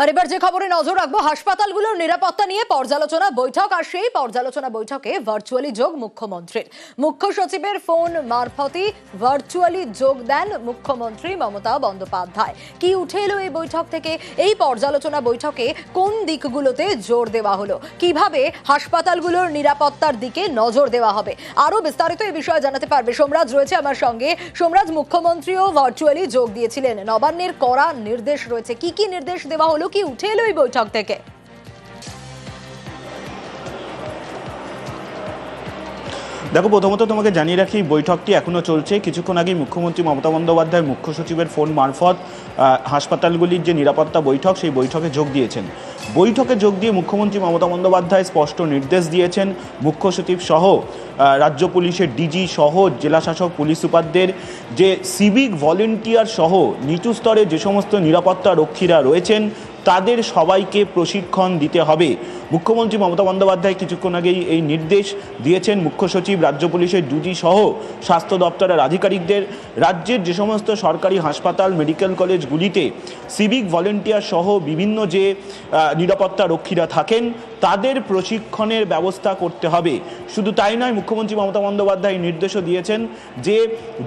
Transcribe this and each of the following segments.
আর এবার যে খবরে নজর রাখব, হাসপাতালগুলোর নিরাপত্তা নিয়ে পর্যালোচনা বৈঠক, আর সেই পর্যালোচনা বৈঠকে ভার্চুয়ালি যোগ মুখ্যমন্ত্রীর। মুখ্য সচিবের ফোন মারফতই ভার্চুয়ালি যোগ দেন মুখ্যমন্ত্রী মমতা বন্দ্যোপাধ্যায়। কি উঠে এলো এই বৈঠক থেকে? এই পর্যালোচনা বৈঠকে কোন দিকগুলোতে জোর দেওয়া হলো? কীভাবে হাসপাতালগুলোর নিরাপত্তার দিকে নজর দেওয়া হবে? আরও বিস্তারিত এই বিষয়ে জানাতে পারবে সোমরাজ, রয়েছে আমার সঙ্গে। সোমরাজ, মুখ্যমন্ত্রীও ভার্চুয়ালি যোগ দিয়েছিলেন। নবান্নের কড়া নির্দেশ রয়েছে। কি কি নির্দেশ দেওয়া হলো? কি উঠে এলো এই বৈঠক থেকে? দেখো, প্রথমত তোমাকে জানিয়ে রাখি, বৈঠকটি এখনও চলছে। কিছুক্ষণ আগেই মুখ্যমন্ত্রী মমতা বন্দ্যোপাধ্যায় মুখ্য সচিবের ফোন মারফত হাসপাতালগুলির যে নিরাপত্তা বৈঠক, সেই বৈঠকে যোগ দিয়েছেন। বৈঠকে যোগ দিয়ে মুখ্যমন্ত্রী মমতা বন্দ্যোপাধ্যায় স্পষ্ট নির্দেশ দিয়েছেন। মুখ্য সচিব সহ রাজ্য পুলিশের ডিজি সহ, জেলাশাসক, পুলিশ সুপারদের, যে সিভিক ভলেন্টিয়ার সহ, নিচু স্তরে যে সমস্ত নিরাপত্তা রক্ষীরা রয়েছেন তাদের সবাইকে প্রশিক্ষণ দিতে হবে। মুখ্যমন্ত্রী মমতা বন্দ্যোপাধ্যায় কিছুক্ষণ আগেই এই নির্দেশ দিয়েছেন। মুখ্য সচিব, রাজ্য পুলিশের ডিজি সহ স্বাস্থ্য দপ্তরের আধিকারিকদের। রাজ্যের যে সমস্ত সরকারি হাসপাতাল, মেডিকেল কলেজগুলিতে সিভিক ভলেন্টিয়ার সহ বিভিন্ন যে নিরাপত্তা রক্ষীরা থাকেন তাদের প্রশিক্ষণের ব্যবস্থা করতে হবে। শুধু তাই নয়, মুখ্যমন্ত্রী মমতা বন্দ্যোপাধ্যায় নির্দেশও দিয়েছেন যে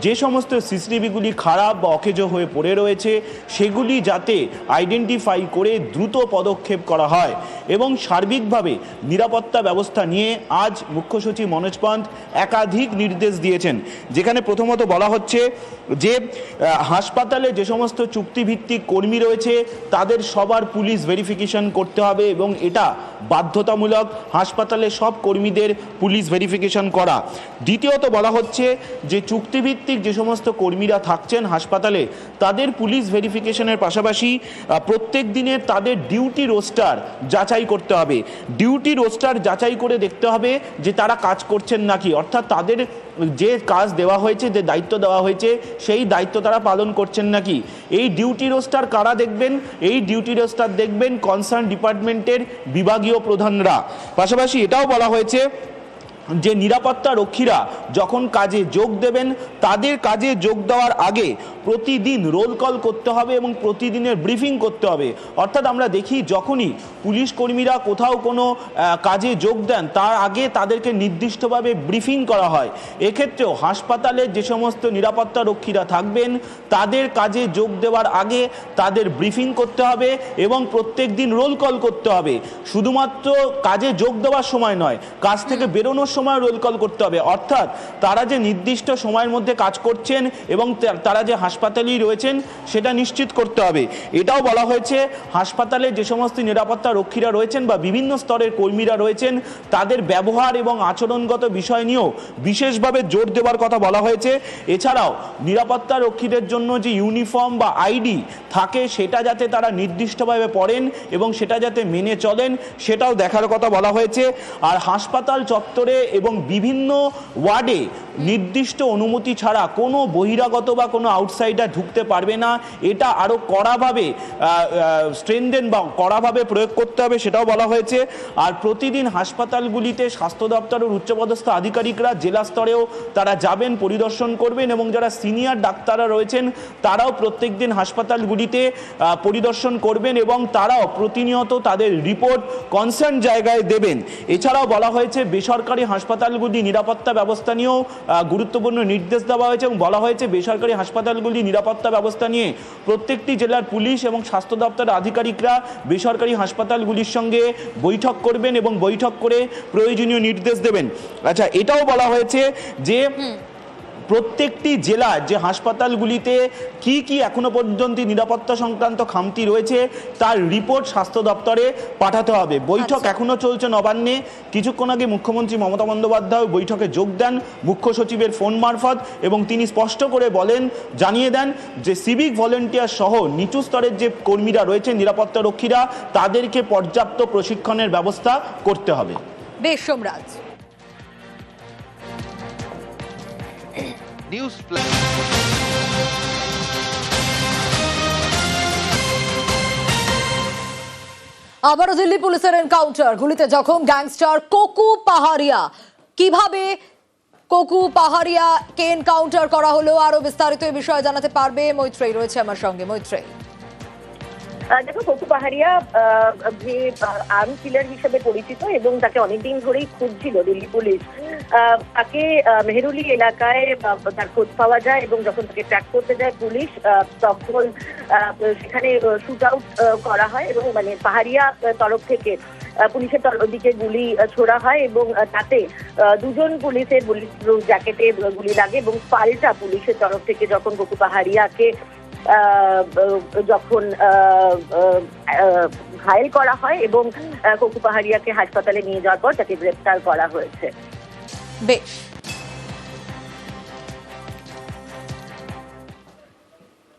যে সমস্ত সিসিটিভিগুলি খারাপ বা অকেজো হয়ে পড়ে রয়েছে, সেগুলি যাতে আইডেন্টিফাই করে দ্রুত পদক্ষেপ করা হয়। এবং সার্বিকভাবে নিরাপত্তা ব্যবস্থা নিয়ে আজ মুখ্য সচিব মনোজ পন্থ একাধিক নির্দেশ দিয়েছেন। যেখানে প্রথমত বলা হচ্ছে যে হাসপাতালে যে সমস্ত চুক্তিভিত্তিক কর্মী রয়েছে, তাদের সবার পুলিশ ভেরিফিকেশন করতে হবে এবং এটা বাধ্যতামূলক হাসপাতালে সব কর্মীদের পুলিশ ভেরিফিকেশন করা। দ্বিতীয়ত বলা হচ্ছে যে, চুক্তিভিত্তিক যে সমস্ত কর্মীরা থাকছেন হাসপাতালে, তাদের পুলিশ ভেরিফিকেশনের পাশাপাশি প্রত্যেক দিনের তাদের ডিউটি রোস্টার যাচাই করতে হবে। ডিউটি রোস্টার যাচাই করে দেখতে হবে যে, তারা কাজ করছেন নাকি। অর্থাৎ তাদের যে কাজ দেওয়া হয়েছে, যে দায়িত্ব দেওয়া হয়েছে, সেই দায়িত্ব তারা পালন করছেন নাকি? এই ডিউটি রোস্টার কারা দেখবেন? এই ডিউটি রোস্টার দেখবেন কনসার্ন ডিপার্টমেন্টের বিভাগীয় প্রধানরা। পাশাপাশি এটাও বলা হয়েছে যে নিরাপত্তা রক্ষীরা যখন কাজে যোগ দেবেন, তাদের কাজে যোগ দেওয়ার আগে প্রতিদিন রোল কল করতে হবে এবং প্রতিদিনের ব্রিফিং করতে হবে। অর্থাৎ আমরা দেখি যখনই পুলিশ কর্মীরা কোথাও কোনো কাজে যোগ দেন, তার আগে তাদেরকে নির্দিষ্টভাবে ব্রিফিং করা হয়। এক্ষেত্রেও হাসপাতালে যে সমস্ত নিরাপত্তা রক্ষীরা থাকবেন, তাদের কাজে যোগ দেওয়ার আগে তাদের ব্রিফিং করতে হবে এবং প্রত্যেক দিন রোল কল করতে হবে। শুধুমাত্র কাজে যোগ দেওয়ার সময় নয়, কাজ থেকে বেরোনোর সময় রোল কল করতে হবে। অর্থাৎ তারা যে নির্দিষ্ট সময়ের মধ্যে কাজ করছেন এবং তারা যে হাসপাতালেই রয়েছেন, সেটা নিশ্চিত করতে হবে। এটাও বলা হয়েছে, হাসপাতালে যে সমস্ত নিরাপত্তা রক্ষীরা রয়েছেন বা বিভিন্ন স্তরের কর্মীরা রয়েছেন, তাদের ব্যবহার এবং আচরণগত বিষয় নিয়েও বিশেষভাবে জোর দেওয়ার কথা বলা হয়েছে। এছাড়াও নিরাপত্তা রক্ষীদের জন্য যে ইউনিফর্ম বা আইডি থাকে, সেটা যাতে তারা নির্দিষ্টভাবে পড়েন এবং সেটা যাতে মেনে চলেন, সেটাও দেখার কথা বলা হয়েছে। আর হাসপাতাল চত্বরে এবং বিভিন্ন ওয়ার্ডে নির্দিষ্ট অনুমতি ছাড়া কোনো বহিরাগত বা কোনো আউটসাইডার ঢুকতে পারবে না। এটা আরও কড়াভাবে স্ট্রেনদেন বা কড়াভাবে প্রয়োগ করতে হবে সেটাও বলা হয়েছে। আর প্রতিদিন হাসপাতালগুলিতে স্বাস্থ্য দপ্তরের উচ্চপদস্থ আধিকারিকরা জেলা স্তরেও তারা যাবেন, পরিদর্শন করবেন এবং যারা সিনিয়র ডাক্তাররা রয়েছেন তারাও প্রত্যেক দিন হাসপাতালগুলিতে পরিদর্শন করবেন এবং তারাও প্রতিনিয়ত তাদের রিপোর্ট কনসার্ন জায়গায় দেবেন। এছাড়াও বলা হয়েছে, বেসরকারি হাসপাতালগুলি নিরাপত্তা ব্যবস্থা নিয়েও গুরুত্বপূর্ণ নির্দেশ দেওয়া হয়েছে এবং বলা হয়েছে বেসরকারি হাসপাতালগুলি নিরাপত্তা ব্যবস্থা নিয়ে প্রত্যেকটি জেলার পুলিশ এবং স্বাস্থ্য দপ্তরের আধিকারিকরা বেসরকারি হাসপাতালগুলির সঙ্গে বৈঠক করবেন এবং বৈঠক করে প্রয়োজনীয় নির্দেশ দেবেন। আচ্ছা এটাও বলা হয়েছে যে প্রত্যেকটি জেলার যে হাসপাতালগুলিতে কি কি এখনও পর্যন্ত নিরাপত্তা সংক্রান্ত খামতি রয়েছে তার রিপোর্ট স্বাস্থ্য দপ্তরে পাঠাতে হবে। বৈঠক আচ্ছা। এখনও চলছে নবান্নে। কিছুক্ষণ আগে মুখ্যমন্ত্রী মমতা বন্দ্যোপাধ্যায় বৈঠকে যোগ দেন মুখ্য সচিবের ফোন মারফত এবং তিনি স্পষ্ট করে বলেন জানিয়ে দেন যে সিভিক ভলেন্টিয়ার সহ নিচু স্তরের যে কর্মীরা রয়েছে নিরাপত্তা রক্ষীরা তাদেরকে পর্যাপ্ত প্রশিক্ষণের ব্যবস্থা করতে হবে। বেশ সোমরাজ। নিউজ আবারও দিল্লি পুলিশের এনকাউন্টার গুলিতে জখম গ্যাংস্টার কোকু পাহাড়িয়া। কীভাবে কোকু পাহাড়িয়া পাহাড়িয়াকে এনকাউন্টার করা হলো আরও বিস্তারিত এই বিষয়ে জানাতে পারবে মৈত্রেয়ী রয়েছে আমার সঙ্গে। মৈত্রেয়ী। আহ, দেখো ককু পাহাড়িয়া যে আর্ম কিলার হিসেবে পরিচিত এবং তাকে অনেকদিন ধরেই খুঁজছিল দিল্লি পুলিশ তাকে মেহেরুলি এলাকায় তার খোঁজ পাওয়া যায় এবং যখন তাকে ট্র্যাক করতে যায় পুলিশ তখন সেখানে শুট আউট করা হয় এবং মানে পাহাড়িয়া তরফ থেকে পুলিশের দিকে গুলি ছোড়া হয় এবং তাতে দুজন পুলিশের পুলিশ জ্যাকেটে গুলি লাগে এবং পাল্টা পুলিশের তরফ থেকে যখন গকু পাহাড়িয়াকে যখন ঘায়েল করা হয় এবং ককু পাহাড়িয়াকে হাসপাতালে নিয়ে যাওয়ার পর তাকে গ্রেপ্তার করা হয়েছে। বেশ